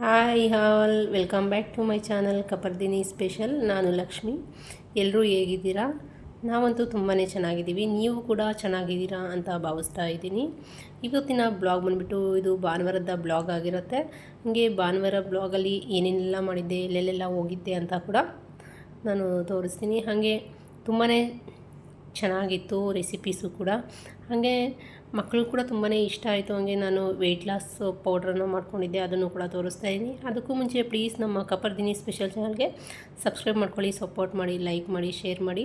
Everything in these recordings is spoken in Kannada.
Hi all welcome back to my channel Kapardini special ನಾನು ಲಕ್ಷ್ಮಿ. ಎಲ್ಲರೂ ಹೇಗಿದ್ದೀರಾ? ನಾವಂತೂ ತುಂಬಾ ಚೆನ್ನಾಗಿದ್ದೀವಿ. ನೀವು ಕೂಡ ಚೆನ್ನಾಗಿದ್ದೀರಾ ಅಂತ ಭಾವಿಸ್ತಾ ಇದ್ದೀನಿ. ಇವತ್ತಿನ ಬ್ಲಾಗ್ ಬಂದುಬಿಟ್ಟು ಇದು ಭಾನುವಾರದ ಬ್ಲಾಗ್ ಆಗಿರುತ್ತೆ. ಹಾಗೆ ಭಾನುವಾರ ಬ್ಲಾಗಲ್ಲಿ ಏನೇನೆಲ್ಲ ಮಾಡಿದ್ದೆ, ಎಲ್ಲೆಲ್ಲೆಲ್ಲ ಹೋಗಿದ್ದೆ ಅಂತ ಕೂಡ ನಾನು ತೋರಿಸ್ತೀನಿ. ಹಾಗೆ ತುಂಬಾ ಚೆನ್ನಾಗಿತ್ತು ರೆಸಿಪೀಸು ಕೂಡ. ಹಾಗೆ ಮಕ್ಕಳು ಕೂಡ ತುಂಬಾ ಇಷ್ಟ ಆಯಿತು. ಹಾಗೆ ನಾನು ವೆಯ್ಟ್ ಲಾಸ್ ಪೌಡ್ರನ್ನು ಮಾಡ್ಕೊಂಡಿದ್ದೆ. ಅದನ್ನು ಕೂಡ ತೋರಿಸ್ತಾ ಇದ್ದೀನಿ. ಅದಕ್ಕೂ ಮುಂಚೆ ಪ್ಲೀಸ್ ನಮ್ಮ ಕಪರ್ದಿನಿ ಸ್ಪೆಷಲ್ ಚಾನಲ್ಗೆ ಸಬ್ಸ್ಕ್ರೈಬ್ ಮಾಡ್ಕೊಳ್ಳಿ ಸಪೋರ್ಟ್ ಮಾಡಿ ಲೈಕ್ ಮಾಡಿ ಶೇರ್ ಮಾಡಿ.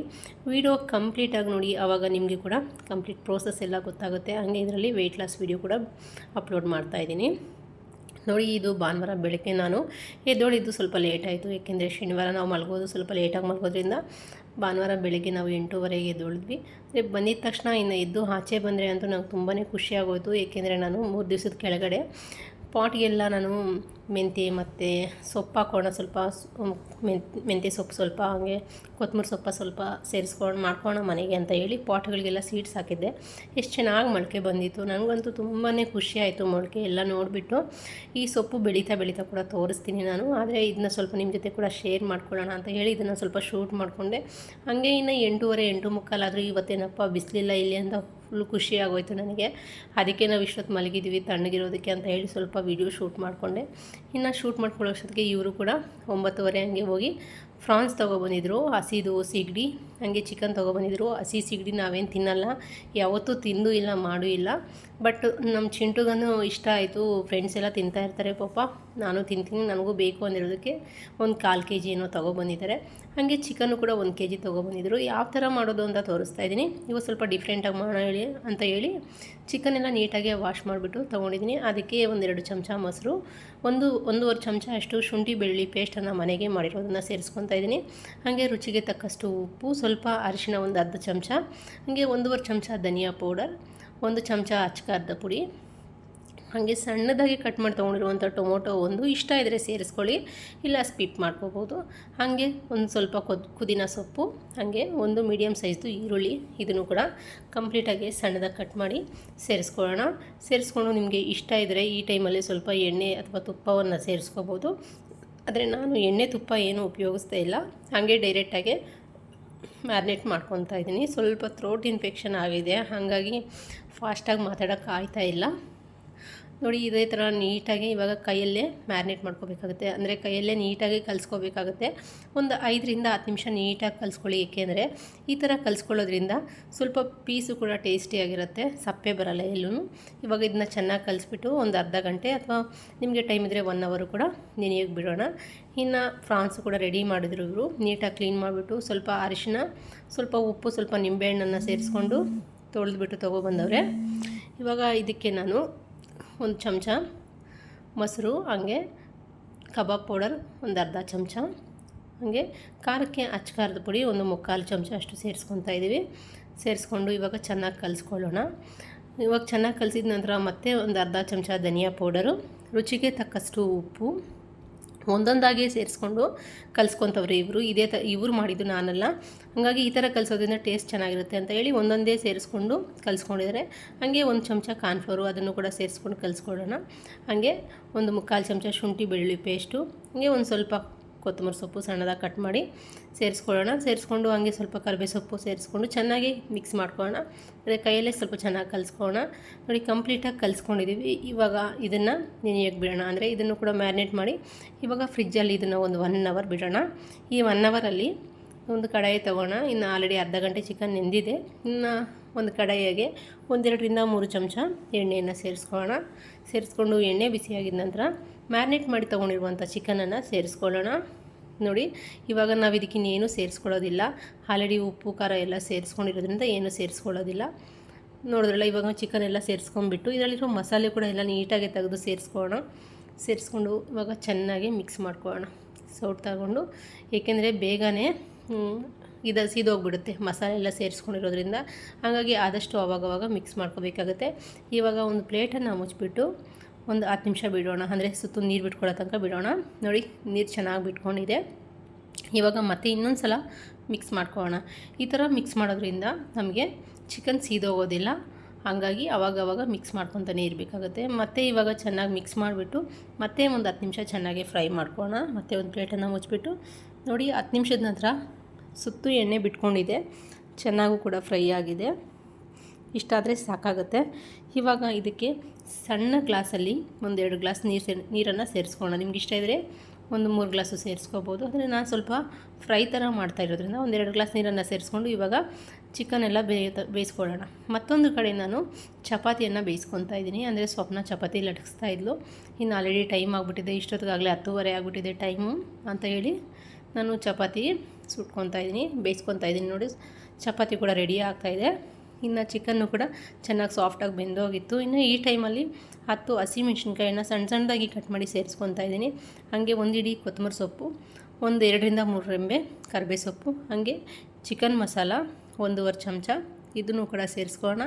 ವಿಡಿಯೋ ಕಂಪ್ಲೀಟಾಗಿ ನೋಡಿ. ಆವಾಗ ನಿಮಗೆ ಕೂಡ ಕಂಪ್ಲೀಟ್ ಪ್ರೋಸೆಸ್ ಎಲ್ಲ ಗೊತ್ತಾಗುತ್ತೆ. ಹಾಗೆ ಇದರಲ್ಲಿ ವೆಯ್ಟ್ ಲಾಸ್ ವಿಡಿಯೋ ಕೂಡ ಅಪ್ಲೋಡ್ ಮಾಡ್ತಾ ಇದ್ದೀನಿ. ನೋಡಿ, ಇದು ಭಾನುವಾರ ಬೆಳಗ್ಗೆ ನಾನು ಎದ್ದೋಳಿದ್ದು ಸ್ವಲ್ಪ ಲೇಟ್ ಆಯಿತು. ಏಕೆಂದರೆ ಶನಿವಾರ ನಾವು ಮಲಗೋದು ಸ್ವಲ್ಪ ಲೇಟಾಗಿ ಮಲಗೋದ್ರಿಂದ ಭಾನುವಾರ ಬೆಳಗ್ಗೆ ನಾವು ಎಂಟೂವರೆಗೆ ಎದ್ದೊಳಿದ್ವಿ. ಅಂದರೆ ಬಂದಿದ ತಕ್ಷಣ ಇನ್ನು ಎದ್ದು ಆಚೆ ಬಂದರೆ ಅಂತೂ ನಂಗೆ ತುಂಬಾ ಖುಷಿಯಾಗೋಯಿತು ಏಕೆಂದರೆ ನಾನು ಮೂರು ದಿವಸದ ಕೆಳಗಡೆ ಪಾಟ್ಗೆಲ್ಲ ನಾನು ಮೆಂತ್ಯ ಮತ್ತು ಸೊಪ್ಪು ಹಾಕೋಣ ಸ್ವಲ್ಪ ಮೆಂತ್ಯ ಸೊಪ್ಪು ಸ್ವಲ್ಪ ಹಾಗೆ ಕೊತ್ತಂಬರಿ ಸೊಪ್ಪು ಸ್ವಲ್ಪ ಸೇರಿಸ್ಕೊಂಡು ಮಾಡ್ಕೋಣ ಮನೆಗೆ ಅಂತ ಹೇಳಿ ಪಾಟ್ಗಳಿಗೆಲ್ಲ ಸೀಡ್ಸ್ ಹಾಕಿದ್ದೆ. ಎಷ್ಟು ಚೆನ್ನಾಗಿ ಮೊಳಕೆ ಬಂದಿತ್ತು. ನನಗಂತೂ ತುಂಬಾ ಖುಷಿಯಾಯಿತು ಮೊಳಕೆ ಎಲ್ಲ ನೋಡಿಬಿಟ್ಟು. ಈ ಸೊಪ್ಪು ಬೆಳೀತಾ ಬೆಳೀತಾ ಕೂಡ ತೋರಿಸ್ತೀನಿ ನಾನು. ಆದರೆ ಇದನ್ನ ಸ್ವಲ್ಪ ನಿಮ್ಮ ಜೊತೆ ಕೂಡ ಶೇರ್ ಮಾಡ್ಕೊಳ್ಳೋಣ ಅಂತ ಹೇಳಿ ಇದನ್ನು ಸ್ವಲ್ಪ ಶೂಟ್ ಮಾಡಿಕೊಂಡೆ. ಹಾಗೆ ಇನ್ನು ಎಂಟೂವರೆ, ಎಂಟು ಮುಕ್ಕಾಲಾದರೂ ಇವತ್ತೇನಪ್ಪ ಬಿಸಿಲಿಲ್ಲ ಇಲ್ಲಿ ಅಂತ ಫುಲ್ ಖುಷಿ ಆಗೋಯ್ತು ನನಗೆ. ಅದಕ್ಕೆ ನಾವು ಇಷ್ಟೊತ್ತು ಮಲಗಿದ್ದೀವಿ ತಣ್ಣಗಿರೋದಕ್ಕೆ ಅಂತ ಹೇಳಿ ಸ್ವಲ್ಪ ವೀಡಿಯೋ ಶೂಟ್ ಮಾಡಿಕೊಂಡೆ. ಇನ್ನು ಶೂಟ್ ಮಾಡ್ಕೊಳ್ಳೋಷ್ಟೊತ್ತಿಗೆ ಇವರು ಕೂಡ ಒಂಬತ್ತುವರೆ ಹಂಗೆ ಹೋಗಿ ಫ್ರಾನ್ಸ್ ತೊಗೊಬಂದಿದ್ರು ಹಸಿದು ಸಿಗಡಿ. ಹಾಗೆ ಚಿಕನ್ ತೊಗೊಬಂದಿದ್ರು. ಹಸಿ ಸಿಗಡಿ ನಾವೇನು ತಿನ್ನಲ್ಲ. ಯಾವತ್ತೂ ತಿಂದು ಇಲ್ಲ, ಮಾಡೂ ಇಲ್ಲ. ಬಟ್ ನಮ್ಮ ಚಿಂಟುಗನು ಇಷ್ಟ ಆಯಿತು. ಫ್ರೆಂಡ್ಸ್ ಎಲ್ಲ ತಿಂತಾ ಇರ್ತಾರೆ ಪಾಪ. ನಾನು ತಿಂತೀನಿ, ನನಗೂ ಬೇಕು ಅಂದಿರೋದಕ್ಕೆ ಒಂದು ಕಾಲು ಕೆ ಜಿ ಏನೋ ತೊಗೊಬಂದಿದ್ದಾರೆ. ಹಾಗೆ ಚಿಕನ್ನು ಕೂಡ ಒಂದು ಕೆ ಜಿ ತೊಗೊಬಂದಿದ್ರು. ಯಾವ ಥರ ಮಾಡೋದು ಅಂತ ತೋರಿಸ್ತಾ ಇದ್ದೀನಿ. ಇವು ಸ್ವಲ್ಪ ಡಿಫ್ರೆಂಟಾಗಿ ಮಾಡೋ ಹೇಳಿ ಅಂತ ಹೇಳಿ ಚಿಕನ್ ಎಲ್ಲ ನೀಟಾಗಿ ವಾಶ್ ಮಾಡಿಬಿಟ್ಟು ತೊಗೊಂಡಿದ್ದೀನಿ. ಅದಕ್ಕೆ ಒಂದೆರಡು ಚಮಚ ಮೊಸರು, ಒಂದು ಒಂದೂವರೆ ಚಮಚ ಅಷ್ಟು ಶುಂಠಿ ಬೆಳ್ಳುಳ್ಳಿ ಪೇಸ್ಟನ್ನು ಮನೆಗೆ ಮಾಡಿರೋದನ್ನು ಸೇರಿಸ್ಕೊತಾ ಇದ್ದೀನಿ. ಹಾಗೆ ರುಚಿಗೆ ತಕ್ಕಷ್ಟು ಉಪ್ಪು, ಸ್ವಲ್ಪ ಅರಿಶಿಣ ಒಂದು ಅರ್ಧ ಚಮಚ, ಹಾಗೆ ಒಂದೂವರೆ ಚಮಚ ಧನಿಯಾ ಪೌಡರ್, ಒಂದು ಚಮಚ ಅಚ್ಚಕಾರದ ಪುಡಿ. ಹಾಗೆ ಸಣ್ಣದಾಗಿ ಕಟ್ ಮಾಡಿ ತೊಗೊಂಡಿರುವಂಥ ಟೊಮೊಟೊ ಒಂದು ಇಷ್ಟ ಇದ್ದರೆ ಸೇರಿಸ್ಕೊಳ್ಳಿ, ಇಲ್ಲ ಸ್ಪಿಪ್ ಮಾಡ್ಕೋಬೋದು. ಹಾಗೆ ಒಂದು ಸ್ವಲ್ಪ ಕೊದ್ ಕುದಿನ ಸೊಪ್ಪು, ಹಾಗೆ ಒಂದು ಮೀಡಿಯಮ್ ಸೈಜ್ದು ಈರುಳ್ಳಿ ಇದನ್ನು ಕೂಡ ಕಂಪ್ಲೀಟಾಗಿ ಸಣ್ಣದಾಗಿ ಕಟ್ ಮಾಡಿ ಸೇರಿಸ್ಕೊಳ್ಳೋಣ. ಸೇರಿಸ್ಕೊಂಡು ನಿಮಗೆ ಇಷ್ಟ ಇದ್ದರೆ ಈ ಟೈಮಲ್ಲಿ ಸ್ವಲ್ಪ ಎಣ್ಣೆ ಅಥವಾ ತುಪ್ಪವನ್ನು ಸೇರಿಸ್ಕೋಬೋದು. ಆದರೆ ನಾನು ಎಣ್ಣೆ ತುಪ್ಪ ಏನು ಉಪಯೋಗಿಸ್ತಾ ಇಲ್ಲ. ಹಾಗೆ ಡೈರೆಕ್ಟಾಗಿ ಮ್ಯಾರಿನೇಟ್ ಮಾಡ್ಕೊತಾ ಇದ್ದೀನಿ. ಸ್ವಲ್ಪ ಥ್ರೋಟ್ ಇನ್ಫೆಕ್ಷನ್ ಆಗಿದೆ. ಹಾಗಾಗಿ ಫಾಸ್ಟಾಗಿ ಮಾತಾಡೋಕ್ಕೆ ಆಯ್ತಾ ಇಲ್ಲ. ನೋಡಿ, ಇದೇ ಥರ ನೀಟಾಗಿ ಇವಾಗ ಕೈಯಲ್ಲೇ ಮ್ಯಾರಿನೇಟ್ ಮಾಡ್ಕೋಬೇಕಾಗುತ್ತೆ. ಅಂದರೆ ಕೈಯಲ್ಲೇ ನೀಟಾಗಿ ಕಲಿಸ್ಕೋಬೇಕಾಗುತ್ತೆ. ಒಂದು ಐದರಿಂದ ಹತ್ತು ನಿಮಿಷ ನೀಟಾಗಿ ಕಲಿಸ್ಕೊಳ್ಳಿ. ಏಕೆಂದರೆ ಈ ಥರ ಕಲಿಸ್ಕೊಳ್ಳೋದ್ರಿಂದ ಸ್ವಲ್ಪ ಪೀಸು ಕೂಡ ಟೇಸ್ಟಿಯಾಗಿರುತ್ತೆ ಸಪ್ಪೆ ಬರಲ್ಲ ಎಲ್ಲೂ ಇವಾಗ ಇದನ್ನ ಚೆನ್ನಾಗಿ ಕಲಿಸ್ಬಿಟ್ಟು ಒಂದು ಅರ್ಧ ಗಂಟೆ ಅಥವಾ ನಿಮಗೆ ಟೈಮ್ ಇದ್ದರೆ ಒನ್ ಅವರು ಕೂಡ ನೆನೆಯೋಗಿ ಬಿಡೋಣ. ಇನ್ನು ಫ್ರಾನ್ಸ್ ಕೂಡ ರೆಡಿ ಮಾಡಿದ್ರು ಇವರು. ನೀಟಾಗಿ ಕ್ಲೀನ್ ಮಾಡಿಬಿಟ್ಟು ಸ್ವಲ್ಪ ಅರಿಶಿನ, ಸ್ವಲ್ಪ ಉಪ್ಪು, ಸ್ವಲ್ಪ ನಿಂಬೆಹಣ್ಣನ್ನು ಸೇರಿಸ್ಕೊಂಡು ತೊಳೆದ್ಬಿಟ್ಟು ತೊಗೊಬಂದವ್ರೆ ಇವಾಗ ಇದಕ್ಕೆ ನಾನು ಒಂದು ಚಮಚ ಮೊಸರು, ಹಾಗೆ ಕಬಾಬ್ ಪೌಡರ್, ಒಂದು ಅರ್ಧ ಚಮಚ. ಹಾಗೆ ಖಾರಕ್ಕೆ ಅಚ್ಚಕಾರದ ಪುಡಿ ಒಂದು ಮುಕ್ಕಾಲು ಚಮಚ ಅಷ್ಟು ಸೇರಿಸ್ಕೊತಾ ಇದ್ದೀವಿ. ಸೇರಿಸ್ಕೊಂಡು ಇವಾಗ ಚೆನ್ನಾಗಿ ಕಲಿಸ್ಕೊಳ್ಳೋಣ. ಇವಾಗ ಚೆನ್ನಾಗಿ ಕಲಿಸಿದ ನಂತರ ಮತ್ತೆ ಒಂದು ಅರ್ಧ ಚಮಚ ಧನಿಯಾ ಪೌಡರು, ರುಚಿಗೆ ತಕ್ಕಷ್ಟು ಉಪ್ಪು. ಒಂದೊಂದಾಗಿ ಸೇರಿಸ್ಕೊಂಡು ಕಲಿಸ್ಕೊತವ್ರೆ ಇವರು. ಇದೇ ತ, ಇವರು ಮಾಡಿದ್ದು ನಾನಲ್ಲ. ಹಾಗಾಗಿ ಈ ಥರ ಕಲಿಸೋದ್ರಿಂದ ಟೇಸ್ಟ್ ಚೆನ್ನಾಗಿರುತ್ತೆ ಅಂತ ಹೇಳಿ ಒಂದೊಂದೇ ಸೇರಿಸ್ಕೊಂಡು ಕಲಿಸ್ಕೊಂಡಿದ್ದಾರೆ. ಹಾಗೆ ಒಂದು ಚಮಚ ಕಾರ್ನ್ಫ್ಲೋರು ಅದನ್ನು ಕೂಡ ಸೇರಿಸ್ಕೊಂಡು ಕಲಿಸ್ಕೊಳ್ಳೋಣ. ಹಾಗೆ ಒಂದು ಮುಕ್ಕಾಲು ಚಮಚ ಶುಂಠಿ ಬೆಳ್ಳುಳ್ಳಿ ಪೇಸ್ಟು, ಹಾಗೆ ಒಂದು ಸ್ವಲ್ಪ ಕೊತ್ತಂಬರಿ ಸೊಪ್ಪು ಸಣ್ಣದಾಗಿ ಕಟ್ ಮಾಡಿ ಸೇರಿಸ್ಕೊಳ್ಳೋಣ. ಸೇರಿಸ್ಕೊಂಡು ಹಂಗೆ ಸ್ವಲ್ಪ ಕರಿಬೇ ಸೊಪ್ಪು ಸೇರಿಸ್ಕೊಂಡು ಚೆನ್ನಾಗಿ ಮಿಕ್ಸ್ ಮಾಡ್ಕೊಳ್ಳೋಣ. ಅದೇ ಕೈಯಲ್ಲೇ ಸ್ವಲ್ಪ ಚೆನ್ನಾಗಿ ಕಲಿಸ್ಕೊಳ್ಳೋಣ. ನೋಡಿ ಕಂಪ್ಲೀಟಾಗಿ ಕಲಿಸ್ಕೊಂಡಿದ್ದೀವಿ. ಇವಾಗ ಇದನ್ನು ನೆನೆಯೋಕ್ಕೆ ಬಿಡೋಣ ಅಂದರೆ ಇದನ್ನು ಕೂಡ ಮ್ಯಾರಿನೇಟ್ ಮಾಡಿ ಇವಾಗ ಫ್ರಿಜ್ಜಲ್ಲಿ ಇದನ್ನು ಒಂದು ಒನ್ ಅವರ್ ಬಿಡೋಣ. ಈ ಒನ್ ಅವರಲ್ಲಿ ಒಂದು ಕಡಾಯಿ ತೊಗೋಣ. ಇನ್ನು ಆಲ್ರೆಡಿ ಅರ್ಧ ಗಂಟೆ ಚಿಕನ್ ನೆಂದಿದೆ. ಇನ್ನು ಒಂದು ಕಡಾಯಿಗೆ ಒಂದೆರಡರಿಂದ ಮೂರು ಚಮಚ ಎಣ್ಣೆಯನ್ನು ಸೇರಿಸ್ಕೊಳ್ಳೋಣ. ಸೇರಿಸ್ಕೊಂಡು ಎಣ್ಣೆ ಬಿಸಿಯಾಗಿದ ನಂತರ ಮ್ಯಾರಿನೇಟ್ ಮಾಡಿ ತೊಗೊಂಡಿರುವಂಥ ಚಿಕನನ್ನು ಸೇರಿಸ್ಕೊಳ್ಳೋಣ. ನೋಡಿ, ಇವಾಗ ನಾವು ಇದಕ್ಕಿನ್ನೇನು ಸೇರಿಸ್ಕೊಳ್ಳೋದಿಲ್ಲ. ಆಲ್ರೆಡಿ ಉಪ್ಪು, ಖಾರ ಎಲ್ಲ ಸೇರಿಸ್ಕೊಂಡಿರೋದ್ರಿಂದ ಏನು ಸೇರಿಸ್ಕೊಳ್ಳೋದಿಲ್ಲ. ನೋಡಿದ್ರಲ್ಲ, ಇವಾಗ ಚಿಕನ್ ಎಲ್ಲ ಸೇರಿಸ್ಕೊಂಡ್ಬಿಟ್ಟು ಇದರಲ್ಲಿರೋ ಮಸಾಲೆ ಕೂಡ ಎಲ್ಲ ನೀಟಾಗಿ ತೆಗೆದು ಸೇರಿಸ್ಕೊಳ್ಳೋಣ. ಸೇರಿಸ್ಕೊಂಡು ಇವಾಗ ಚೆನ್ನಾಗಿ ಮಿಕ್ಸ್ ಮಾಡ್ಕೊಳ್ಳೋಣ. ಸೌಟ್ ತಗೊಂಡು, ಏಕೆಂದರೆ ಬೇಗನೆ ಇದು ಸೀದೋಗ್ಬಿಡುತ್ತೆ. ಮಸಾಲೆ ಎಲ್ಲ ಸೇರಿಸ್ಕೊಂಡಿರೋದ್ರಿಂದ. ಹಾಗಾಗಿ ಆದಷ್ಟು ಅವಾಗವಾಗ ಮಿಕ್ಸ್ ಮಾಡ್ಕೋಬೇಕಾಗುತ್ತೆ. ಇವಾಗ ಒಂದು ಪ್ಲೇಟನ್ನು ಮುಚ್ಚಿಬಿಟ್ಟು ಒಂದು ಹತ್ತು ನಿಮಿಷ ಬಿಡೋಣ. ಅಂದರೆ ಸುತ್ತ ನೀರು ಬಿಟ್ಕೊಳ್ಳೋ ತನಕ ಬಿಡೋಣ. ನೋಡಿ, ನೀರು ಚೆನ್ನಾಗಿ ಬಿಟ್ಕೊಂಡಿದೆ. ಇವಾಗ ಮತ್ತೆ ಇನ್ನೊಂದು ಸಲ ಮಿಕ್ಸ್ ಮಾಡ್ಕೊಳ್ಳೋಣ. ಈ ಥರ ಮಿಕ್ಸ್ ಮಾಡೋದ್ರಿಂದ ನಮಗೆ ಚಿಕನ್ ಸೀದೋಗೋದಿಲ್ಲ. ಹಾಗಾಗಿ ಅವಾಗವಾಗ ಮಿಕ್ಸ್ ಮಾಡ್ಕೊತಾನೆ ಇರಬೇಕಾಗುತ್ತೆ. ಮತ್ತೆ ಇವಾಗ ಚೆನ್ನಾಗಿ ಮಿಕ್ಸ್ ಮಾಡಿಬಿಟ್ಟು ಮತ್ತೆ ಒಂದು ಹತ್ತು ನಿಮಿಷ ಚೆನ್ನಾಗಿ ಫ್ರೈ ಮಾಡ್ಕೊಳ್ಳೋಣ. ಮತ್ತೆ ಒಂದು ಪ್ಲೇಟನ್ನು ಮುಚ್ಚಿಬಿಟ್ಟು ನೋಡಿ ಹತ್ತು ನಿಮಿಷದ ನಂತರ ಸುತ್ತು ಎಣ್ಣೆ ಬಿಟ್ಕೊಂಡಿದೆ. ಚೆನ್ನಾಗೂ ಕೂಡ ಫ್ರೈ ಆಗಿದೆ. ಇಷ್ಟಾದರೆ ಸಾಕಾಗುತ್ತೆ. ಇವಾಗ ಇದಕ್ಕೆ ಸಣ್ಣ ಗ್ಲಾಸಲ್ಲಿ ಒಂದೆರಡು ಗ್ಲಾಸ್ ನೀರು ಸೇರಿ, ನೀರನ್ನು ಸೇರಿಸ್ಕೊಳ್ಳೋಣ. ನಿಮ್ಗೆ ಇಷ್ಟ ಇದ್ದರೆ ಒಂದು ಮೂರು ಗ್ಲಾಸು ಸೇರಿಸ್ಕೋಬೋದು. ಅಂದರೆ ನಾನು ಸ್ವಲ್ಪ ಫ್ರೈ ಥರ ಮಾಡ್ತಾ ಇರೋದ್ರಿಂದ ಒಂದೆರಡು ಗ್ಲಾಸ್ ನೀರನ್ನು ಸೇರಿಸ್ಕೊಂಡು ಇವಾಗ ಚಿಕನ್ ಎಲ್ಲ ಬೇಯ, ಬೇಯಿಸ್ಕೊಳ್ಳೋಣ. ಮತ್ತೊಂದು ಕಡೆ ನಾನು ಚಪಾತಿಯನ್ನು ಬೇಯಿಸ್ಕೊತಾ ಇದ್ದೀನಿ. ಅಂದರೆ ಸ್ವಪ್ನ ಚಪಾತಿ ಲಟ್ಸ್ತಾ ಇದ್ಲು. ಇನ್ನು ಆಲ್ರೆಡಿ ಟೈಮ್ ಆಗಿಬಿಟ್ಟಿದೆ. ಇಷ್ಟೊತ್ತಿಗಾಗಲೇ ಹತ್ತುವರೆ ಆಗಿಬಿಟ್ಟಿದೆ ಟೈಮು ಅಂತ ಹೇಳಿ ನಾನು ಚಪಾತಿ ಸುಟ್ಕೊತಾ ಇದ್ದೀನಿ, ಬೇಯಿಸ್ಕೊತಾ ಇದ್ದೀನಿ ನೋಡಿ. ಚಪಾತಿ ಕೂಡ ರೆಡಿ ಆಗ್ತಾಯಿದೆ ಇನ್ನು ಚಿಕನ್ನು ಕೂಡ ಚೆನ್ನಾಗಿ ಸಾಫ್ಟಾಗಿ ಬೆಂದೋಗಿತ್ತು. ಇನ್ನು ಈ ಟೈಮಲ್ಲಿ ಹತ್ತು ಹಸಿಮೆಣ್ಸಿನ್ಕಾಯಿನ ಸಣ್ಣ ಸಣ್ಣದಾಗಿ ಕಟ್ ಮಾಡಿ ಸೇರಿಸ್ಕೊತಾ ಇದ್ದೀನಿ. ಹಾಗೆ ಒಂದು ಇಡೀ ಕೊತ್ತಂಬರಿ ಸೊಪ್ಪು, ಒಂದು ಎರಡರಿಂದ ಮೂರು ರೆಂಬೆ ಕರಿಬೇ ಸೊಪ್ಪು ಹಾಗೆ ಚಿಕನ್ ಮಸಾಲ, ಒಂದೂವರೆ ಚಮಚ ಇದನ್ನು ಕೂಡ ಸೇರಿಸ್ಕೊಳ್ಳೋಣ.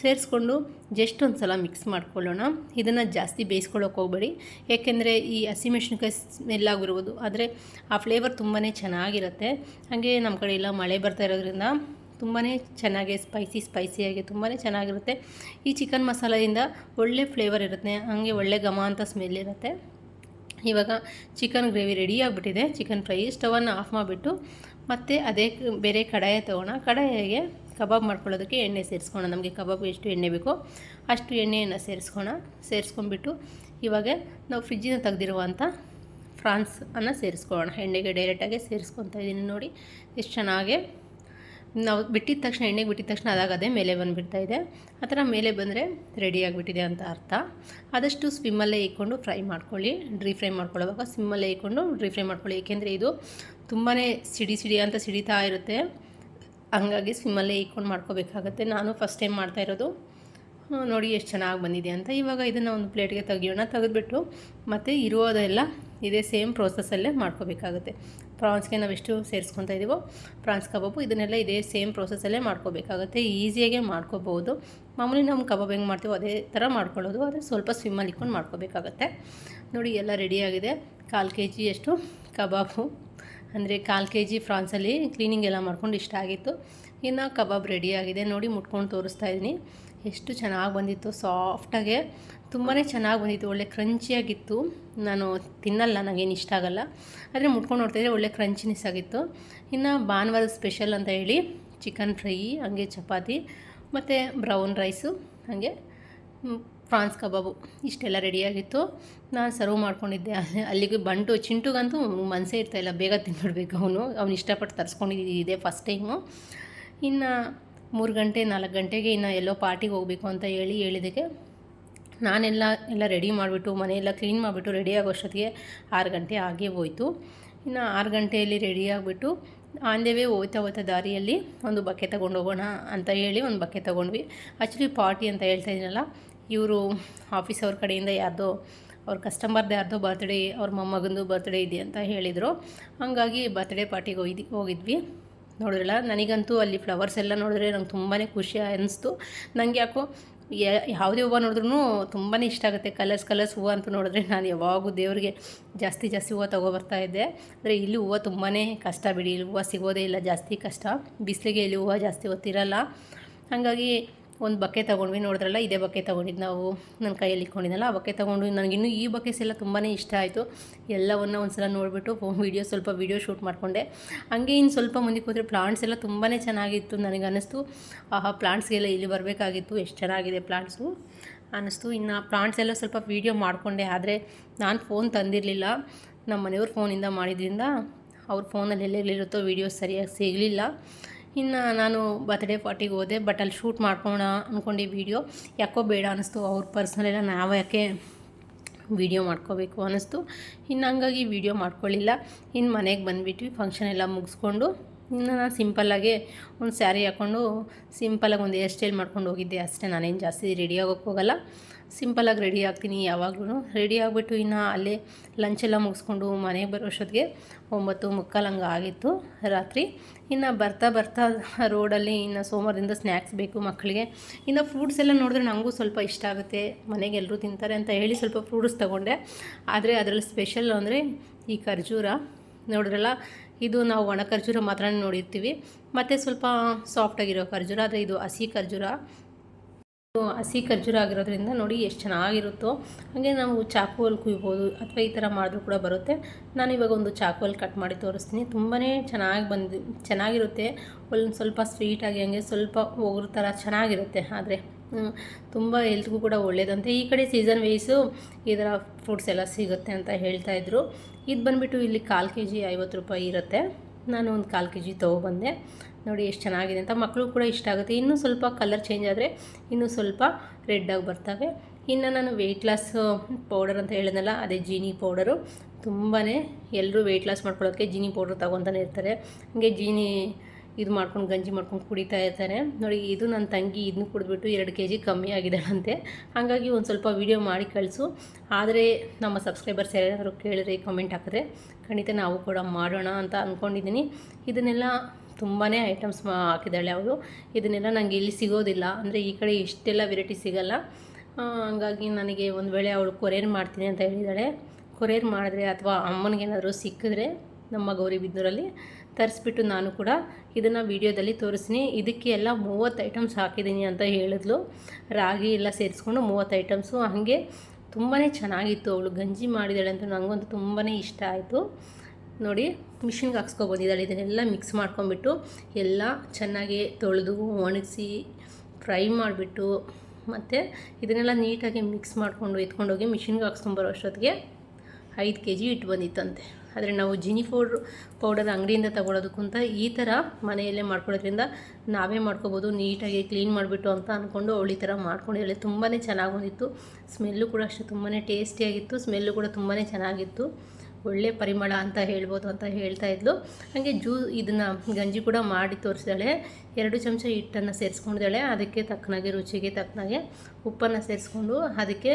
ಸೇರಿಸ್ಕೊಂಡು ಜಸ್ಟ್ ಒಂದು ಸಲ ಮಿಕ್ಸ್ ಮಾಡ್ಕೊಳ್ಳೋಣ. ಇದನ್ನು ಜಾಸ್ತಿ ಬೇಯಿಸ್ಕೊಳ್ಳೋಕೆ ಹೋಗಬೇಡಿ. ಏಕೆಂದರೆ ಈ ಹಸಿಮೆಣ್ಸಿನ್ಕಾಯಿ ಸ್ಮೆಲ್ ಆಗಿರ್ಬೋದು, ಆದರೆ ಆ ಫ್ಲೇವರ್ ತುಂಬಾ ಚೆನ್ನಾಗಿರುತ್ತೆ. ಹಾಗೆ ನಮ್ಮ ಕಡೆ ಎಲ್ಲ ಮಳೆ ಬರ್ತಾ ಇರೋದ್ರಿಂದ ತುಂಬಾ ಚೆನ್ನಾಗಿ ಸ್ಪೈಸಿ ಸ್ಪೈಸಿಯಾಗಿ ತುಂಬಾ ಚೆನ್ನಾಗಿರುತ್ತೆ. ಈ ಚಿಕನ್ ಮಸಾಲೆಯಿಂದ ಒಳ್ಳೆ ಫ್ಲೇವರ್ ಇರುತ್ತೆ, ಹಾಗೆ ಒಳ್ಳೆ ಘಮ ಅಂತ ಸ್ಮೆಲ್ ಇರುತ್ತೆ. ಇವಾಗ ಚಿಕನ್ ಗ್ರೇವಿ ರೆಡಿ ಆಗಿಬಿಟ್ಟಿದೆ. ಚಿಕನ್ ಫ್ರೈ ಸ್ಟವನ್ನು ಆಫ್ ಮಾಡಿಬಿಟ್ಟು ಮತ್ತು ಅದೇ ಬೇರೆ ಕಡಾಯ ತೊಗೋಣ. ಕಡಾಯಿಗೆ ಕಬಾಬ್ ಮಾಡ್ಕೊಳ್ಳೋದಕ್ಕೆ ಎಣ್ಣೆ ಸೇರಿಸ್ಕೋಣ ನಮಗೆ ಕಬಾಬ್ ಎಷ್ಟು ಎಣ್ಣೆ ಬೇಕೋ ಅಷ್ಟು ಎಣ್ಣೆಯನ್ನು ಸೇರಿಸ್ಕೋಣ ಸೇರಿಸ್ಕೊಂಡ್ಬಿಟ್ಟು ಇವಾಗ ನಾವು ಫ್ರಿಜ್ಜಿನ ತೆಗೆದಿರುವಂಥ ಫ್ರಾನ್ಸ್ ಅನ್ನು ಸೇರಿಸ್ಕೊಳ್ಳೋಣ. ಎಣ್ಣೆಗೆ ಡೈರೆಕ್ಟಾಗಿ ಸೇರಿಸ್ಕೊತಾ ಇದ್ದೀನಿ ನೋಡಿ, ಎಷ್ಟು ಚೆನ್ನಾಗೆ. ನಾವು ಬಿಟ್ಟಿದ ತಕ್ಷಣ, ಎಣ್ಣೆಗೆ ಬಿಟ್ಟಿದ ತಕ್ಷಣ ಅದಾಗದೆ ಮೇಲೆ ಬಂದುಬಿಡ್ತಾ ಇದೆ. ಆ ಥರ ಮೇಲೆ ಬಂದರೆ ರೆಡಿ ಆಗಿಬಿಟ್ಟಿದೆ ಅಂತ ಅರ್ಥ. ಆದಷ್ಟು ಸ್ವಿಮ್ಮಲ್ಲೇ ಇಕ್ಕೊಂಡು ಫ್ರೈ ಮಾಡ್ಕೊಳ್ಳಿ. ಡ್ರೀ ಫ್ರೈ ಮಾಡ್ಕೊಳ್ಳೋವಾಗ ಸ್ವಿಮ್ಮಲ್ಲೇ ಇಕ್ಕೊಂಡು ಡ್ರೀ ಫ್ರೈ ಮಾಡ್ಕೊಳ್ಳಿ. ಏಕೆಂದರೆ ಇದು ತುಂಬಾ ಸಿಡಿ ಸಿಡಿ ಅಂತ ಸಿಡಿತಾ ಇರುತ್ತೆ. ಹಂಗಾಗಿ ಸ್ವಿಮ್ಮಲ್ಲೇ ಇಕ್ಕೊಂಡು ಮಾಡ್ಕೋಬೇಕಾಗತ್ತೆ. ನಾನು ಫಸ್ಟ್ ಟೈಮ್ ಮಾಡ್ತಾ ಇರೋದು. ನೋಡಿ ಎಷ್ಟು ಚೆನ್ನಾಗಿ ಬಂದಿದೆ ಅಂತ. ಇವಾಗ ಇದನ್ನು ಒಂದು ಪ್ಲೇಟ್ಗೆ ತೆಗಿಯೋಣ. ತೆಗೆದುಬಿಟ್ಟು ಮತ್ತು ಇರೋದೆಲ್ಲ ಇದೇ ಸೇಮ್ ಪ್ರೋಸೆಸ್ಸಲ್ಲೇ ಮಾಡ್ಕೋಬೇಕಾಗುತ್ತೆ. ಪ್ರಾನ್ಸ್ಗೆ ನಾವು ಎಷ್ಟು ಸೇರಿಸ್ಕೊತಾ ಇದ್ದೀವೋ ಪ್ರಾನ್ಸ್ ಕಬಾಬು ಇದನ್ನೆಲ್ಲ ಇದೇ ಸೇಮ್ ಪ್ರೋಸೆಸ್ಸಲ್ಲೇ ಮಾಡ್ಕೋಬೇಕಾಗುತ್ತೆ. ಈಸಿಯಾಗೆ ಮಾಡ್ಕೋಬೋದು ಮಾಮೂಲಿ ನಮ್ಮ ಕಬಾಬ್ ಹೆಂಗೆ ಮಾಡ್ತೀವೋ ಅದೇ ಥರ ಮಾಡ್ಕೊಳ್ಳೋದು. ಆದರೆ ಸ್ವಲ್ಪ ಸ್ವಿಮ್ಮಲ್ಲಿ ಇಕ್ಕೊಂಡು ಮಾಡ್ಕೋಬೇಕಾಗತ್ತೆ. ನೋಡಿ, ಎಲ್ಲ ರೆಡಿಯಾಗಿದೆ ಕಾಲು ಕೆ ಜಿಯಷ್ಟು ಕಬಾಬು. ಅಂದರೆ ಕಾಲು ಕೆ ಜಿ ಫ್ರಾನ್ಸಲ್ಲಿ ಕ್ಲೀನಿಂಗ್ ಎಲ್ಲ ಮಾಡ್ಕೊಂಡು ಇಷ್ಟ ಆಗಿತ್ತು. ಇನ್ನು ಕಬಾಬ್ ರೆಡಿಯಾಗಿದೆ ನೋಡಿ ಮುಟ್ಕೊಂಡು ತೋರಿಸ್ತಾ ಇದ್ದೀನಿ ಎಷ್ಟು ಚೆನ್ನಾಗಿ ಬಂದಿತ್ತು. ಸಾಫ್ಟಾಗೆ ತುಂಬಾ ಚೆನ್ನಾಗಿ ಬಂದಿತ್ತು. ಒಳ್ಳೆ ಕ್ರಂಚಿಯಾಗಿತ್ತು ನಾನು ತಿನ್ನಲ್ಲ ನನಗೇನು ಇಷ್ಟ ಆಗಲ್ಲ. ಆದರೆ ಮುಟ್ಕೊಂಡು ನೋಡ್ತಾಯಿದ್ರೆ ಒಳ್ಳೆ ಕ್ರಂಚಿನೆಸ್ ಆಗಿತ್ತು. ಇನ್ನು ಭಾನುವಾರದ ಸ್ಪೆಷಲ್ ಅಂತ ಹೇಳಿ ಚಿಕನ್ ಫ್ರೈ ಹಾಗೆ ಚಪಾತಿ, ಮತ್ತು ಬ್ರೌನ್ ರೈಸು ಹಾಗೆ ಪ್ರಾನ್ಸ್ ಕಬಾಬು ಇಷ್ಟೆಲ್ಲ ರೆಡಿಯಾಗಿತ್ತು. ನಾನು ಸರ್ವ್ ಮಾಡ್ಕೊಂಡಿದ್ದೆ. ಅಲ್ಲಿಗೆ ಬಂಟು, ಚಿಂಟುಗಂತೂ ಮನಸ್ಸೇ ಇರ್ತಾಯಿಲ್ಲ ಬೇಗ ತಿನ್ಬಿಡ್ಬೇಕು ಅವನು. ಅವ್ನು ಇಷ್ಟಪಟ್ಟು ತರಿಸ್ಕೊಂಡಿದ್ದಿದೆ ಫಸ್ಟ್ ಟೈಮು ಇನ್ನು ಮೂರು ಗಂಟೆ, ನಾಲ್ಕು ಗಂಟೆಗೆ ಇನ್ನು ಎಲ್ಲೋ ಪಾರ್ಟಿಗೆ ಹೋಗಬೇಕು ಅಂತ ಹೇಳಿ ಹೇಳಿದಕ್ಕೆ ನಾನೆಲ್ಲ, ಎಲ್ಲ ರೆಡಿ ಮಾಡಿಬಿಟ್ಟು, ಮನೆಯೆಲ್ಲ ಕ್ಲೀನ್ ಮಾಡಿಬಿಟ್ಟು ರೆಡಿ ಆಗೋಷ್ಟೊತ್ತಿಗೆ ಆರು ಗಂಟೆ ಆಗೇ ಹೋಯ್ತು. ಇನ್ನು ಆರು ಗಂಟೆಯಲ್ಲಿ ರೆಡಿ ಆಗಿಬಿಟ್ಟು ಆಂದೇವೇ ಹೋಗ್ತಾ ಹೋಯ್ತಾ ದಾರಿಯಲ್ಲಿ ಒಂದು ಬಕೆ ತೊಗೊಂಡು ಹೋಗೋಣ ಅಂತ ಹೇಳಿ ಒಂದು ಬಕೆ ತೊಗೊಂಡ್ವಿ. ಆ್ಯಕ್ಚುಲಿ ಪಾರ್ಟಿ ಅಂತ ಹೇಳ್ತಾ ಇದ್ದೀನಲ್ಲ ಇವರು ಆಫೀಸ್ ಅವ್ರ ಕಡೆಯಿಂದ ಯಾರ್ದೋ ಅವ್ರ ಕಸ್ಟಮರ್ದು ಯಾರ್ದೋ ಬರ್ತ್ಡೇ ಅವ್ರ ಮೊಮ್ಮಗಂದು ಬರ್ತ್ಡೇ ಇದೆ ಅಂತ ಹೇಳಿದರು. ಹಾಗಾಗಿ ಬರ್ತ್ಡೇ ಪಾರ್ಟಿಗೆ ಹೋಗಿದ್, ಹೋಗಿದ್ವಿ. ನೋಡಿದ್ರಲ್ಲ, ನನಗಂತೂ ಅಲ್ಲಿ ಫ್ಲವರ್ಸ್ ಎಲ್ಲ ನೋಡಿದ್ರೆ ನಂಗೆ ತುಂಬಾ ಖುಷಿ ಅನ್ನಿಸ್ತು ನನಗೆ ಯಾಕೋ ಯಾವುದೇ ಹೂವು ನೋಡಿದ್ರೂ ತುಂಬಾ ಇಷ್ಟ ಆಗುತ್ತೆ. ಕಲರ್ಸ್ ಕಲರ್ಸ್ ಹೂವು ಅಂತ ನೋಡಿದ್ರೆ ನಾನು ಯಾವಾಗೂ ದೇವ್ರಿಗೆ ಜಾಸ್ತಿ ಜಾಸ್ತಿ ಹೂವು ತೊಗೊಬರ್ತಾ ಇದ್ದೆ. ಅಂದರೆ ಇಲ್ಲಿ ಹೂವು ತುಂಬಾ ಕಷ್ಟ ಬಿಡಿ. ಇಲ್ಲಿ ಹೂವು ಸಿಗೋದೇ ಇಲ್ಲ, ಜಾಸ್ತಿ ಕಷ್ಟ. ಬಿಸಿಲಿಗೆ ಇಲ್ಲಿ ಹೂವು ಜಾಸ್ತಿ ಹೊತ್ತಿರಲ್ಲ. ಹಾಗಾಗಿ ಒಂದು ಬಕೆ ತೊಗೊಂಡ್ವಿ, ನೋಡಿದ್ರಲ್ಲ, ಇದೇ ಬಕ್ಕೆ ತೊಗೊಂಡಿದ್ದು ನಾವು ನನ್ನ ಕೈಯಲ್ಲಿ ಇಟ್ಕೊಂಡಿದ್ದಲ್ಲ ಆ ಬಕ್ಕೆ ತೊಗೊಂಡು ನನಗಿನ್ನೂ ಈ ಬಕೆಸ್ ಎಲ್ಲ ತುಂಬಾ ಇಷ್ಟ ಆಯಿತು. ಎಲ್ಲವನ್ನು ಒಂದು ಸಲ ನೋಡಿಬಿಟ್ಟು ವೀಡಿಯೋ ಸ್ವಲ್ಪ ವೀಡಿಯೋ ಶೂಟ್ ಮಾಡಿಕೊಂಡೆ. ಹಂಗೆ ಇನ್ನು ಸ್ವಲ್ಪ ಮುಂದಕ್ಕೆ ಹೋದರೆ ಪ್ಲಾಂಟ್ಸ್ ಎಲ್ಲ ತುಂಬಾ ಚೆನ್ನಾಗಿತ್ತು ನನಗೆ ಅನ್ನಿಸ್ತು. ಆಹಾ ಪ್ಲಾಂಟ್ಸ್ಗೆಲ್ಲ ಇಲ್ಲಿ ಬರಬೇಕಾಗಿತ್ತು, ಎಷ್ಟು ಚೆನ್ನಾಗಿದೆ ಪ್ಲಾಂಟ್ಸು ಅನ್ನಿಸ್ತು. ಇನ್ನು ಪ್ಲಾಂಟ್ಸ್ ಎಲ್ಲ ಸ್ವಲ್ಪ ವೀಡಿಯೋ ಮಾಡಿಕೊಂಡೆ, ಆದರೆ ನಾನು ಫೋನ್ ತಂದಿರಲಿಲ್ಲ. ನಮ್ಮ ಮನೆಯವ್ರ ಫೋನಿಂದ ಮಾಡಿದ್ರಿಂದ ಅವ್ರ ಫೋನಲ್ಲಿ ಎಲ್ಲೆಲ್ಲಿರುತ್ತೋ ವೀಡಿಯೋಸ್ ಸರಿಯಾಗಿ ಸಿಗಲಿಲ್ಲ. ಇನ್ನು ನಾನು ಬರ್ತ್ಡೇ ಪಾರ್ಟಿಗೆ ಹೋದೆ ಬಟ್ ಅಲ್ಲಿ ಶೂಟ್ ಮಾಡ್ಕೊಳ ಅಂದ್ಕೊಂಡು ವೀಡಿಯೋ ಯಾಕೋ ಬೇಡ ಅನ್ನಿಸ್ತು ಅವ್ರ ಪರ್ಸ್ನಲೆಲ್ಲ ನಾವು ಯಾಕೆ ವೀಡಿಯೋ ಮಾಡ್ಕೋಬೇಕು ಅನ್ನಿಸ್ತು ಇನ್ನು ಹಂಗಾಗಿ ವೀಡಿಯೋ ಮಾಡ್ಕೊಳ್ಳಿಲ್ಲ ಇನ್ನು ಮನೆಗೆ ಬಂದುಬಿಟ್ವಿ ಫಂಕ್ಷನ್ ಎಲ್ಲ ಮುಗಿಸ್ಕೊಂಡು. ಇನ್ನು ನಾನು ಸಿಂಪಲ್ಲಾಗಿ ಒಂದು ಸ್ಯಾರಿ ಹಾಕ್ಕೊಂಡು ಸಿಂಪಲಾಗಿ ಒಂದು ಹೇರ್ ಸ್ಟೈಲ್ ಮಾಡ್ಕೊಂಡು ಹೋಗಿದ್ದೆ. ಅಷ್ಟೇ ನಾನೇನು ಜಾಸ್ತಿ ರೆಡಿ ಆಗೋಕ್ಕೆ ಹೋಗಲ್ಲ. ಸಿಂಪಲಾಗಿ ರೆಡಿ ಆಗ್ತೀನಿ ಯಾವಾಗಲೂ ರೆಡಿ ಆಗಿಬಿಟ್ಟು ಇನ್ನು ಅಲ್ಲೇ ಲಂಚೆಲ್ಲ ಮುಗಿಸ್ಕೊಂಡು ಮನೆಗೆ ಬರೋಷ್ಟೊತ್ತಿಗೆ ಒಂಬತ್ತು ಮುಕ್ಕಾಲು ಹಂಗೆ ಆಗಿತ್ತು ರಾತ್ರಿ. ಇನ್ನು ಬರ್ತಾ ಬರ್ತಾ ರೋಡಲ್ಲಿ ಇನ್ನು ಸೋಮವಾರದಿಂದ ಸ್ನ್ಯಾಕ್ಸ್ ಬೇಕು ಮಕ್ಕಳಿಗೆ ಇನ್ನು ಫ್ರೂಟ್ಸ್ ಎಲ್ಲ ನೋಡಿದ್ರೆ ನನಗೂ ಸ್ವಲ್ಪ ಇಷ್ಟ ಆಗುತ್ತೆ. ಮನೆಗೆ ಎಲ್ಲರೂ ತಿಂತಾರೆ ಅಂತ ಹೇಳಿ ಸ್ವಲ್ಪ ಫ್ರೂಟ್ಸ್ ತೊಗೊಂಡೆ. ಆದರೆ ಅದರಲ್ಲಿ ಸ್ಪೆಷಲ್ ಅಂದರೆ ಈ ಖರ್ಜೂರ. ನೋಡಿದ್ರಲ್ಲ ಇದು ನಾವು ಒಣ ಖರ್ಜೂರ ಮಾತ್ರ ನೋಡಿರ್ತೀವಿ. ಮತ್ತು ಸ್ವಲ್ಪ ಸಾಫ್ಟಾಗಿರೋ ಖರ್ಜೂರ, ಆದರೆ ಇದು ಹಸಿ ಖರ್ಜೂರ. ಹಸಿ ಖರ್ಜೂರ ಆಗಿರೋದ್ರಿಂದ ನೋಡಿ ಎಷ್ಟು ಚೆನ್ನಾಗಿರುತ್ತೋ. ಹಾಗೆ ನಾವು ಚಾಕುವಲ್ಲಿ ಕುಯ್ಬೋದು ಅಥವಾ ಈ ಥರ ಮಾಡಿದ್ರೂ ಕೂಡ ಬರುತ್ತೆ. ನಾನು ಇವಾಗ ಒಂದು ಚಾಕುವಲ್ಲಿ ಕಟ್ ಮಾಡಿ ತೋರಿಸ್ತೀನಿ. ತುಂಬಾ ಚೆನ್ನಾಗಿ ಬಂದು, ಚೆನ್ನಾಗಿರುತ್ತೆ. ಒಂದು ಸ್ವಲ್ಪ ಸ್ವೀಟಾಗಿ ಹಂಗೆ ಸ್ವಲ್ಪ ಒಗ್ರ ಥರ ಚೆನ್ನಾಗಿರುತ್ತೆ ಆದರೆ. ತುಂಬ ಹೆಲ್ತ್ಗೂ ಕೂಡ ಒಳ್ಳೆಯದಂತೆ ಈ ಕಡೆ ಸೀಸನ್ ವೈಸು ಈ ಥರ ಫ್ರೂಟ್ಸ್ ಎಲ್ಲ ಸಿಗುತ್ತೆ ಅಂತ ಹೇಳ್ತಾಯಿದ್ರು ಇದು ಬಂದುಬಿಟ್ಟು ಇಲ್ಲಿ ಕಾಲು ಕೆ ಜಿ ಐವತ್ತು ರೂಪಾಯಿ ಇರುತ್ತೆ. ನಾನು ಒಂದು ಕಾಲು ಕೆ ಜಿ ತೊಗೊಬಂದೆ ನೋಡಿ ಎಷ್ಟು ಚೆನ್ನಾಗಿದೆ ಅಂತ. ಮಕ್ಕಳು ಕೂಡ ಇಷ್ಟ ಆಗುತ್ತೆ. ಇನ್ನೂ ಸ್ವಲ್ಪ ಕಲರ್ ಚೇಂಜ್ ಆದರೆ ಇನ್ನೂ ಸ್ವಲ್ಪ ರೆಡ್ಡಾಗಿ ಬರ್ತವೆ. ಇನ್ನು ನಾನು ವೆಯ್ಟ್ ಲಾಸ್ ಪೌಡರ್ ಅಂತ ಹೇಳಿದ್ನಲ್ಲ, ಅದೇ ಜೀನಿ ಪೌಡರು ತುಂಬಾ ಎಲ್ಲರೂ ವೆಯ್ಟ್ ಲಾಸ್ ಮಾಡ್ಕೊಳ್ಳೋಕ್ಕೆ ಜೀನಿ ಪೌಡರ್ ತಗೊತಾನೆ ಇರ್ತಾರೆ. ಹಾಗೆ ಜೀನಿ ಇದು ಮಾಡ್ಕೊಂಡು ಗಂಜಿ ಮಾಡ್ಕೊಂಡು ಕುಡಿತಾ ಇರ್ತಾರೆ. ನೋಡಿ, ಇದು ನನ್ನ ತಂಗಿ, ಇದನ್ನು ಕುಡಿದ್ಬಿಟ್ಟು ಎರಡು ಕೆ ಜಿ ಕಮ್ಮಿ ಆಗಿದ್ದಾಳಂತೆ. ಹಾಗಾಗಿ ಒಂದು ಸ್ವಲ್ಪ ವೀಡಿಯೋ ಮಾಡಿ ಕಳಿಸು. ಆದರೆ ನಮ್ಮ ಸಬ್ಸ್ಕ್ರೈಬರ್ಸ್ ಯಾರಾದರೂ ಕೇಳಿದ್ರೆ ಕಮೆಂಟ್ ಹಾಕಿದ್ರೆ ಖಂಡಿತ ನಾವು ಕೂಡ ಮಾಡೋಣ ಅಂತ ಅಂದ್ಕೊಂಡಿದ್ದೀನಿ ಇದನ್ನೆಲ್ಲ ತುಂಬಾ ಐಟಮ್ಸ್ ಮಾ ಹಾಕಿದ್ದಾಳೆ ಅವಳು. ಇದನ್ನೆಲ್ಲ ನನಗೆ ಇಲ್ಲಿ ಸಿಗೋದಿಲ್ಲ. ಅಂದರೆ ಈ ಕಡೆ ಇಷ್ಟೆಲ್ಲ ವೆರೈಟಿ ಸಿಗೋಲ್ಲ. ಹಂಗಾಗಿ ನನಗೆ ಒಂದು ವೇಳೆ ಅವಳು ಕೊರಿಯರ್ ಮಾಡ್ತೀನಿ ಅಂತ ಹೇಳಿದ್ದಾಳೆ ಕೊರಿಯರ್ ಮಾಡಿದ್ರೆ ಅಥವಾ ಅಮ್ಮನಿಗೇನಾದರೂ ಸಿಕ್ಕಿದ್ರೆ ನಮ್ಮ ಗೌರಿಬಿದನೂರಲ್ಲಿ ತರಿಸ್ಬಿಟ್ಟು ನಾನು ಕೂಡ ಇದನ್ನು ವೀಡಿಯೋದಲ್ಲಿ ತೋರಿಸ್ತೀನಿ. ಇದಕ್ಕೆ ಎಲ್ಲ ಮೂವತ್ತು ಐಟಮ್ಸ್ ಹಾಕಿದ್ದೀನಿ ಅಂತ ಹೇಳಿದ್ಲು. ರಾಗಿ ಎಲ್ಲ ಸೇರಿಸ್ಕೊಂಡು ಮೂವತ್ತು ಐಟಮ್ಸು. ಹಾಗೆ ತುಂಬಾ ಚೆನ್ನಾಗಿತ್ತು ಅವಳು ಗಂಜಿ ಮಾಡಿದಾಳೆ ಅಂತ ನನಗಂತೂ ತುಂಬಾ ಇಷ್ಟ ಆಯಿತು. ನೋಡಿ, ಮಿಷಿನ್ಗೆ ಹಾಕ್ಸ್ಕೊಬಂದಿದ್ದಾಳೆ ಇದನ್ನೆಲ್ಲ ಮಿಕ್ಸ್ ಮಾಡ್ಕೊಂಬಿಟ್ಟು ಎಲ್ಲ ಚೆನ್ನಾಗಿ ತೊಳೆದು ಒಣಗಿಸಿ ಫ್ರೈ ಮಾಡಿಬಿಟ್ಟು ಮತ್ತು ಇದನ್ನೆಲ್ಲ ನೀಟಾಗಿ ಮಿಕ್ಸ್ ಮಾಡಿಕೊಂಡು ಎತ್ಕೊಂಡೋಗಿ ಮಿಷಿನ್ಗೆ ಹಾಕ್ಸ್ಕೊಂಬರೋ ಅಷ್ಟೊತ್ತಿಗೆ ಐದು ಕೆ ಜಿ ಇಟ್ಟು ಬಂದಿತ್ತಂತೆ. ಆದರೆ ನಾವು ಜಿನಿ ಪೌಡ್ರ್, ಪೌಡರ್ ಅಂಗಡಿಯಿಂದ ತಗೊಳ್ಳೋದಕ್ಕಂತ ಈ ಥರ ಮನೆಯಲ್ಲೇ ಮಾಡ್ಕೊಳ್ಳೋದ್ರಿಂದ ನಾವೇ ಮಾಡ್ಕೋಬೋದು, ನೀಟಾಗಿ ಕ್ಲೀನ್ ಮಾಡಿಬಿಟ್ಟು ಅಂತ ಅಂದ್ಕೊಂಡು ಅವಳು ಈ ಥರ ಮಾಡ್ಕೊಂಡಿದ್ದಾಳೆ ತುಂಬಾ ಚೆನ್ನಾಗಿ ಬಂದಿತ್ತು. ಸ್ಮೆಲ್ಲು ಕೂಡ ಅಷ್ಟೇ ತುಂಬಾ ಟೇಸ್ಟಿಯಾಗಿತ್ತು, ಸ್ಮೆಲ್ಲು ಕೂಡ ತುಂಬಾ ಚೆನ್ನಾಗಿತ್ತು. ಒಳ್ಳೆ ಪರಿಮಳ ಅಂತ ಹೇಳ್ಬೋದು ಅಂತ ಹೇಳ್ತಾ ಇದ್ಲು. ಹಾಗೆ ಜ್ಯೂ ಇದನ್ನು ಗಂಜಿ ಕೂಡ ಮಾಡಿ ತೋರಿಸಿದಾಳೆ. ಎರಡು ಚಮಚ ಹಿಟ್ಟನ್ನು ಸೇರಿಸ್ಕೊಂಡಿದ್ದಾಳೆ ಅದಕ್ಕೆ ತಕ್ಕನಾಗೆ ರುಚಿಗೆ ತಕ್ಕನಾಗೆ ಉಪ್ಪನ್ನು ಸೇರಿಸ್ಕೊಂಡು ಅದಕ್ಕೆ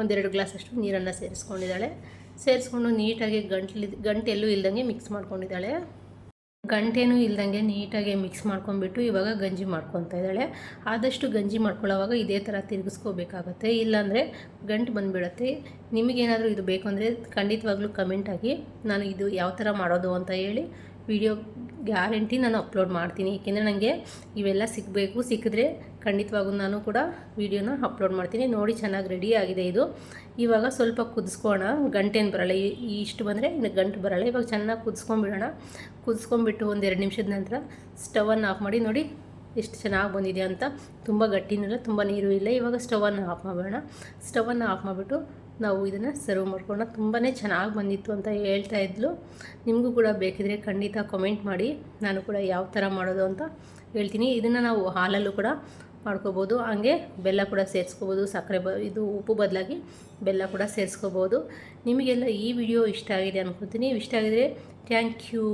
ಒಂದೆರಡು ಗ್ಲಾಸಷ್ಟು ನೀರನ್ನು ಸೇರಿಸ್ಕೊಂಡಿದ್ದಾಳೆ ಸೇರಿಸ್ಕೊಂಡು ನೀಟಾಗಿ ಗಂಟ್ಲಿ ಗಂಟೆಲ್ಲೂ ಇಲ್ದಂಗೆ ಮಿಕ್ಸ್ ಮಾಡ್ಕೊಂಡಿದ್ದಾಳೆ. ಗಂಟೆನೂ ಇಲ್ದಂಗೆ ನೀಟಾಗಿ ಮಿಕ್ಸ್ ಮಾಡ್ಕೊಂಡ್ಬಿಟ್ಟು ಇವಾಗ ಗಂಜಿ ಮಾಡ್ಕೊತಾ ಇದ್ದಾಳೆ. ಆದಷ್ಟು ಗಂಜಿ ಮಾಡ್ಕೊಳ್ಳೋವಾಗ ಇದೇ ಥರ ತಿರುಗಿಸ್ಕೋಬೇಕಾಗತ್ತೆ. ಇಲ್ಲಾಂದರೆ ಗಂಟು ಬಂದುಬಿಡತ್ತೆ. ನಿಮಗೇನಾದರೂ ಇದು ಬೇಕು ಅಂದರೆ ಖಂಡಿತವಾಗ್ಲೂ ಕಮೆಂಟ್ ಆಗಿ ನಾನು ಇದು ಯಾವ ಥರ ಮಾಡೋದು ಅಂತ ಹೇಳಿ ವಿಡಿಯೋ ಗ್ಯಾರಂಟಿ ನಾನು ಅಪ್ಲೋಡ್ ಮಾಡ್ತೀನಿ. ಏಕೆಂದರೆ ನನಗೆ ಇವೆಲ್ಲ ಸಿಗಬೇಕು. ಸಿಕ್ಕಿದ್ರೆ ಖಂಡಿತವಾಗೂ ನಾನು ಕೂಡ ವೀಡಿಯೋನ ಅಪ್ಲೋಡ್ ಮಾಡ್ತೀನಿ. ನೋಡಿ ಚೆನ್ನಾಗಿ ರೆಡಿ ಆಗಿದೆ ಇದು. ಇವಾಗ ಸ್ವಲ್ಪ ಕುದಿಸ್ಕೋಣ ಗಂಟೇನು ಬರಲ್ಲ. ಈ ಇಷ್ಟು ಬಂದರೆ ಇನ್ನು ಗಂಟು ಬರಲ್ಲ. ಇವಾಗ ಚೆನ್ನಾಗಿ ಕುದಿಸ್ಕೊಂಬಿಡೋಣ ಕುದಿಸ್ಕೊಂಬಿಟ್ಟು ಒಂದು ಎರಡು ನಿಮಿಷದ ನಂತರ ಸ್ಟವನ್ನು ಆಫ್ ಮಾಡಿ. ನೋಡಿ ಎಷ್ಟು ಚೆನ್ನಾಗಿ ಬಂದಿದೆ ಅಂತ. ತುಂಬ ಗಟ್ಟಿನೂ ತುಂಬ ನೀರು ಇಲ್ಲ. ಇವಾಗ ಸ್ಟವನ್ನು ಆಫ್ ಮಾಡೋಣ ಸ್ಟವನ್ನು ಆಫ್ ಮಾಡಿಬಿಟ್ಟು ನಾವು ಇದನ್ನು ಸರ್ವ್ ಮಾಡ್ಕೊಳ್ಳೋಣ. ತುಂಬಾ ಚೆನ್ನಾಗಿ ಬಂದಿತ್ತು ಅಂತ ಹೇಳ್ತಾ ಇದ್ಲು. ನಿಮಗೂ ಕೂಡ ಬೇಕಿದ್ರೆ ಖಂಡಿತ ಕಮೆಂಟ್ ಮಾಡಿ. ನಾನು ಕೂಡ ಯಾವ ಥರ ಮಾಡೋದು ಅಂತ ಹೇಳ್ತೀನಿ. ಇದನ್ನು ನಾವು ಹಾಲಲ್ಲೂ ಕೂಡ ಮಾಡ್ಕೋಬೋದು. ಹಾಗೆ ಬೆಲ್ಲ ಕೂಡ ಸೇರಿಸ್ಕೋಬೋದು. ಸಕ್ಕರೆ ಬ, ಇದು ಉಪ್ಪು ಬದಲಾಗಿ ಬೆಲ್ಲ ಕೂಡ ಸೇರಿಸ್ಕೋಬೋದು. ನಿಮಗೆಲ್ಲ ಈ ವಿಡಿಯೋ ಇಷ್ಟ ಆಗಿದೆ ಅನ್ಕೋತೀನಿ. ಇಷ್ಟ ಆಗಿದರೆ ಥ್ಯಾಂಕ್ ಯು.